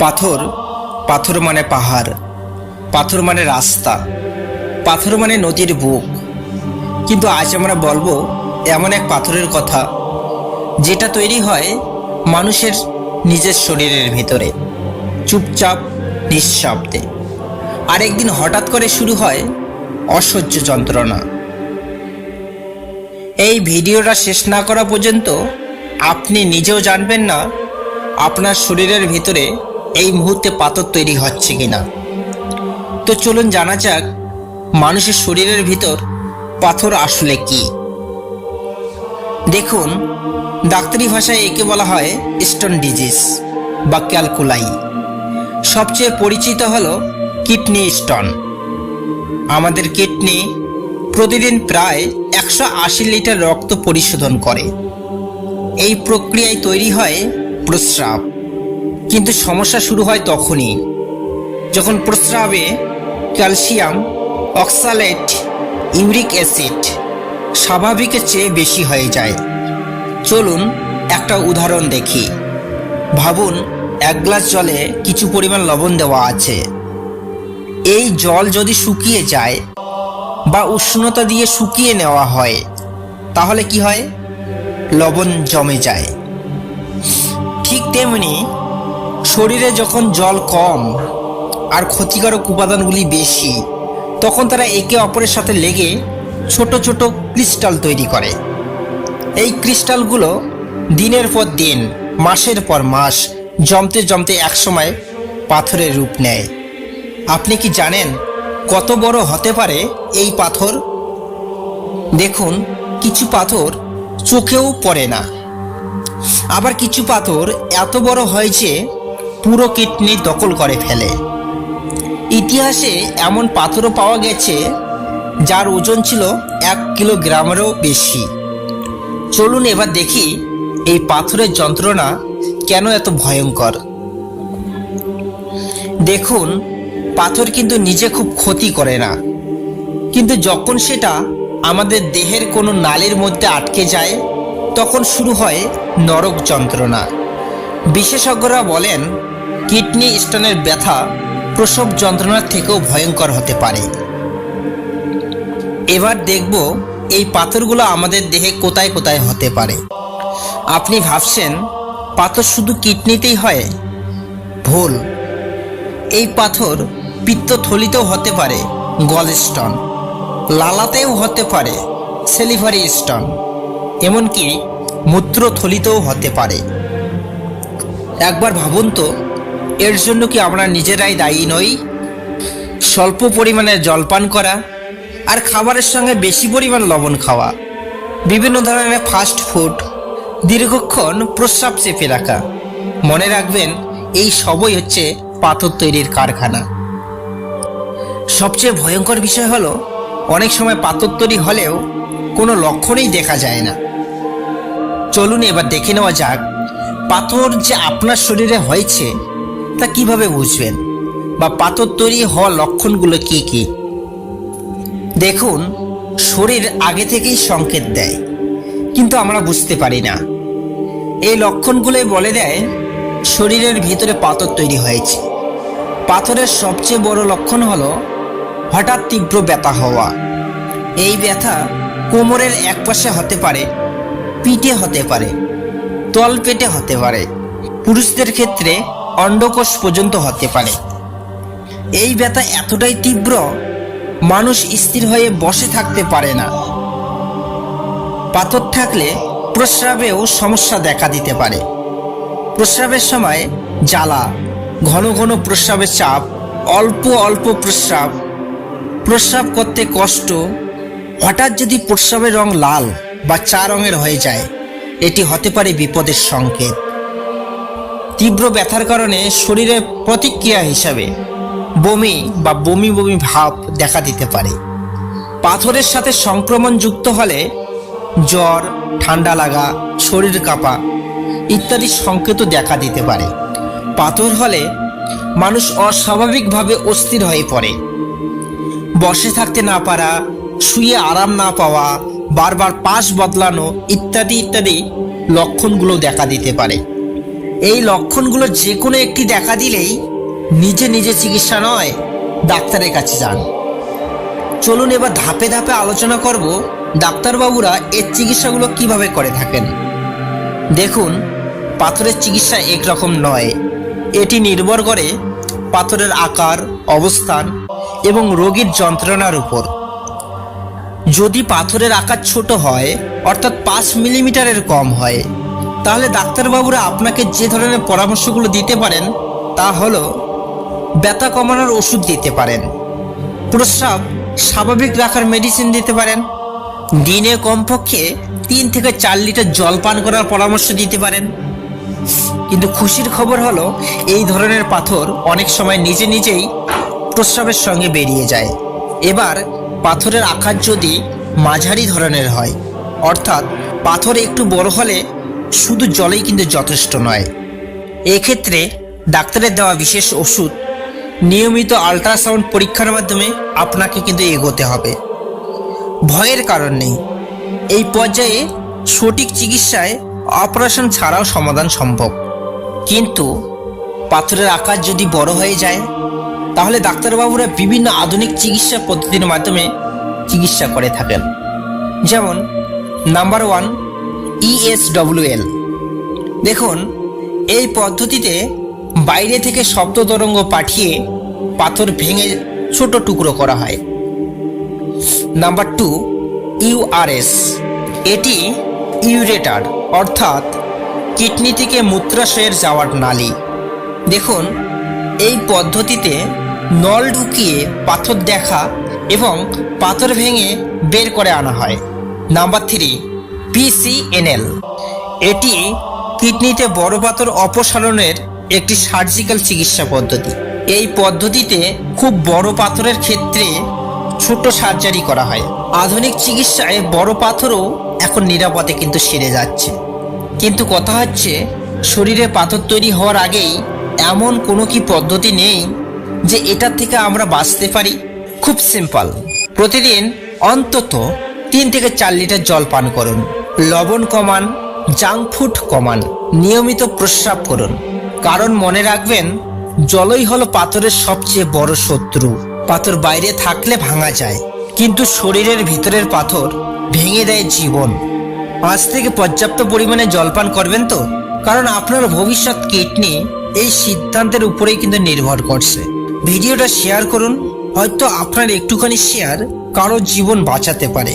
পাথর পাথর মানে পাহাড়, পাথর মানে রাস্তা, পাথর মানে নদীর বুক। কিন্তু আজ আমরা বলব এমন এক পাথরের কথা, যেটা তৈরি হয় মানুষের নিজের শরীরের ভিতরে, চুপচাপ, নিঃশব্দে। আর একদিন হঠাৎ করে শুরু হয় অসহ্য যন্ত্রণা। এই ভিডিওটা শেষ না করা পর্যন্ত আপনি নিজেও জানবেন না আপনার শরীরের ভিতরে এই মুহূর্তে পাথর তৈরি হচ্ছে কিনা? তো চলুন জানা যাক, মানুষের শরীরের ভিতর পাথর আসলে কি? দেখুন, ডাক্তারি ভাষায় একে বলা হয় স্টোন ডিজিজ বা ক্যালকুলাই। সবচেয়ে পরিচিত হল কিডনি স্টোন। আমাদের কিডনি প্রতিদিন প্রায় একশো আশি লিটার রক্ত পরিশোধন করে। এই প্রক্রিয়ায় তৈরি হয় প্রস্রাব। কিন্তু সমস্যা শুরু হয় তখনই। যখন প্রস্রাবে ক্যালসিয়াম অক্সালেট, ইউরিক অ্যাসিড স্বাভাবিকের চেয়ে বেশি হয়ে যায়। চলুন একটা উদাহরণ দেখি। ভাবুন, এক গ্লাস জলে কিছু পরিমাণ লবণ দেওয়া আছে। এই জল যদি শুকিয়ে যায় বা উষ্ণতা দিয়ে শুকিয়ে নেওয়া হয়, তাহলে কি হয়? লবণ জমে যায়। ঠিক তেমনি শরীরে যখন জল কম আর ক্ষতিকারক উপাদানগুলি বেশি, তখন তারা একে অপরের সাথে লেগে ছোট ছোট ক্রিস্টাল তৈরি করে। এই ক্রিস্টালগুলো দিনের পর দিন, মাসের পর মাস, জমতে জমতে একসময় পাথরের রূপ নেয়। আপনি কি জানেন কত বড় হতে পারে এই পাথর? দেখুন, কিছু পাথর চোখেও পড়ে না। আবার কিছু পাথর এত বড় হয় যে পুরো কিডনি দখল করে ফেলে। ইতিহাসে এমন পাথরও পাওয়া গেছে, যার ওজন ছিল এক কিলোগ্রামেরও বেশি। চলুন এবার দেখি এই পাথরের যন্ত্রণা কেন এত ভয়ঙ্কর। দেখুন, পাথর কিন্তু নিজে খুব ক্ষতি করে না। কিন্তু যখন সেটা আমাদের দেহের কোনো নালের মধ্যে আটকে যায়, তখন শুরু হয় নরক যন্ত্রণা। বিশেষজ্ঞরা বলেন, কিডনি স্টোনের ব্যথা প্রসব যন্ত্রণার থেকেও ভয়ঙ্কর হতে পারে। এবার দেখব এই পাথরগুলো আমাদের দেহে কোথায় কোথায় হতে পারে। আপনি ভাবছেন, পাথর শুধু কিডনিতেই হয়? ভুল। এই পাথর পিত্তথলিতেও হতে পারে, গল স্টোন। লালাতেও হতে পারে, সেলিভারি স্টোন। এমনকি মূত্রথলিতেও হতে পারে। একবার ভাবুন তো, এর জন্য কি আমরা নিজেরাই দায়ী নই? স্বল্প পরিমাণে জলপান করা আর খাবারের সঙ্গে বেশি পরিমাণ লবণ খাওয়া। বিভিন্ন ধরনের ফাস্ট ফুড, দীর্ঘক্ষণ প্রস্রাব চেপে রাখা। মনে রাখবেন, এই সবই হচ্ছে পাথর তৈরির কারখানা। সবচেয়ে ভয়ঙ্কর বিষয় হলো, অনেক সময় পাথর তৈরি হলেও কোনো লক্ষণই দেখা যায় না। চলুন এবার দেখে নেওয়া যাক পাথর যে আপনার শরীরে হয়েছে, তা কীভাবে বুঝবেন? বা পাথর তৈরি হওয়ার লক্ষণগুলো কি কি? দেখুন, শরীর আগে থেকেই সংকেত দেয়, কিন্তু আমরা বুঝতে পারি না। এই লক্ষণগুলোই বলে দেয়, শরীরের ভিতরে পাথর তৈরি হয়েছে। পাথরের সবচেয়ে বড় লক্ষণ হলো, হঠাৎ তীব্র ব্যথা হওয়া। এই ব্যথা কোমরের এক পাশে হতে পারে, পিঠে হতে পারে তল পেটে হতে পারে। পুরুষদের ক্ষেত্রে অন্ডকোষ পর্যন্ত হতে পারে। এই ব্যথা এতটাই তীব্র, মানুষ স্থির হয়ে বসে থাকতে পারে না। পাথর থাকলে প্রস্রাবেও সমস্যা দেখা দিতে পারে। প্রস্রাবের সময় জ্বালা, ঘন ঘন প্রস্রাবের চাপ, অল্প অল্প প্রস্রাব। প্রস্রাব করতে কষ্ট, হঠাৎ যদি প্রস্রাবের রং লাল বা চা রঙের হয়ে যায় এটি হতে পারে বিপদের সংকেত। তীব্র ব্যথার কারণে শরীরের প্রতিক্রিয়া হিসাবে বমি বা বমি বমি ভাব দেখা দিতে পারে। পাথরের সাথে সংক্রমণ যুক্ত হলে জ্বর, ঠান্ডা লাগা, শরীর কাঁপা ইত্যাদি সংকেতও দেখা দিতে পারে। পাথর হলে মানুষ অস্বাভাবিকভাবে অস্থির হয়ে পড়ে। বসে থাকতে না পারা, শুয়ে আরাম না পাওয়া বারবার পাশ বদলানো ইত্যাদি ইত্যাদি লক্ষণগুলো দেখা দিতে পারে। এই লক্ষণগুলো যে কোনো একটি দেখা দিলেই নিজে নিজে চিকিৎসা নয়, ডাক্তারের কাছে যান। চলুন এবার ধাপে ধাপে আলোচনা করব ডাক্তারবাবুরা এর চিকিৎসাগুলো কীভাবে করে থাকেন। দেখুন, পাথরের চিকিৎসা একরকম নয়। এটি নির্ভর করে পাথরের আকার, অবস্থান এবং রোগীর যন্ত্রণার উপর। যদি পাথরের আকার ছোট হয়, অর্থাৎ পাঁচ মিলিমিটারের কম হয়, তাহলে ডাক্তারবাবুরা আপনাকে যে ধরনের পরামর্শগুলো দিতে পারেন, তা হলো ব্যথা কমানোর ওষুধ দিতে পারেন, প্রস্রাব স্বাভাবিক রাখার মেডিসিন দিতে পারেন, দিনে কমপক্ষে তিন থেকে চার লিটার জল পান করার পরামর্শ দিতে পারেন। কিন্তু খুশির খবর হলো, এই ধরনের পাথর অনেক সময় নিজে নিজেই প্রস্রাবের সঙ্গে বেরিয়ে যায়। এবার পাথরের আকার যদি মাঝারি ধরনের হয়, অর্থাৎ পাথর একটু বড় হলে শুধু জলেই কিন্তু যথেষ্ট নয়। এক্ষেত্রে ডাক্তারের দেওয়া বিশেষ ওষুধ, নিয়মিত আল্ট্রাসাউন্ড পরীক্ষার মাধ্যমে আপনাকে কিন্তু এগোতে হবে। ভয়ের কারণ নেই। এই পর্যায়ে সঠিক চিকিৎসায় অপারেশন ছাড়াও সমাধান সম্ভব। কিন্তু পাথরের আকার যদি বড় হয়ে যায় তাহলে ডাক্তারবাবুরা বিভিন্ন আধুনিক চিকিৎসা পদ্ধতির মাধ্যমে চিকিৎসা করে থাকেন। যেমন, নাম্বার ওয়ান ইএসডব্লিউএল দেখুন, এই পদ্ধতিতে বাইরে থেকে শব্দ তরঙ্গ পাঠিয়ে পাথর ভেঙে ছোট টুকরো করা হয়। নাম্বার টু ইউআরএস এটি ইউরেটার, অর্থাৎ কিডনি থেকে মূত্রাশয়ের যাওয়ার নালী। দেখুন এই পদ্ধতিতে নল ঢুকিয়ে পাথর দেখা এবং পাথর ভেঙে বের করে আনা হয়। নাম্বার থ্রি পিসিএনএল এটি কিডনিতে বড় পাথর অপসারণের একটি সার্জিক্যাল চিকিৎসা পদ্ধতি। এই পদ্ধতিতে খুব বড় পাথরের ক্ষেত্রে ছোট সার্জারি করা হয়। আধুনিক চিকিৎসায় বড় পাথরও এখন নিরাপদে কিন্তু সেরে যাচ্ছে। কিন্তু কথা হচ্ছে, শরীরে পাথর তৈরি হওয়ার আগেই এমন কোনো কি পদ্ধতি নেই যে এটার থেকে আমরা বাঁচতে পারি? খুব সিম্পল। প্রতিদিন অন্তত তিন থেকে চার লিটার জল পান করুন। লবণ কমান, জাঙ্ক ফুড কমান, নিয়মিত প্রস্রাব করুন। কারণ মনে রাখবেন, জলই হলো পাথরের সবচেয়ে বড় শত্রু। পাথর বাইরে থাকলে ভাঙা যায়, কিন্তু শরীরের ভিতরের পাথর ভেঙে দেয় জীবন। আজ থেকে পর্যাপ্ত পরিমাণে জলপান করবেন তো? কারণ আপনার ভবিষ্যৎ কিডনি এই সিদ্ধান্তের উপরেই কিন্তু নির্ভর করছে। ভিডিওটা শেয়ার করুন, হয়তো আপনার একটুখানি শেয়ার কারও জীবন বাঁচাতে পারে।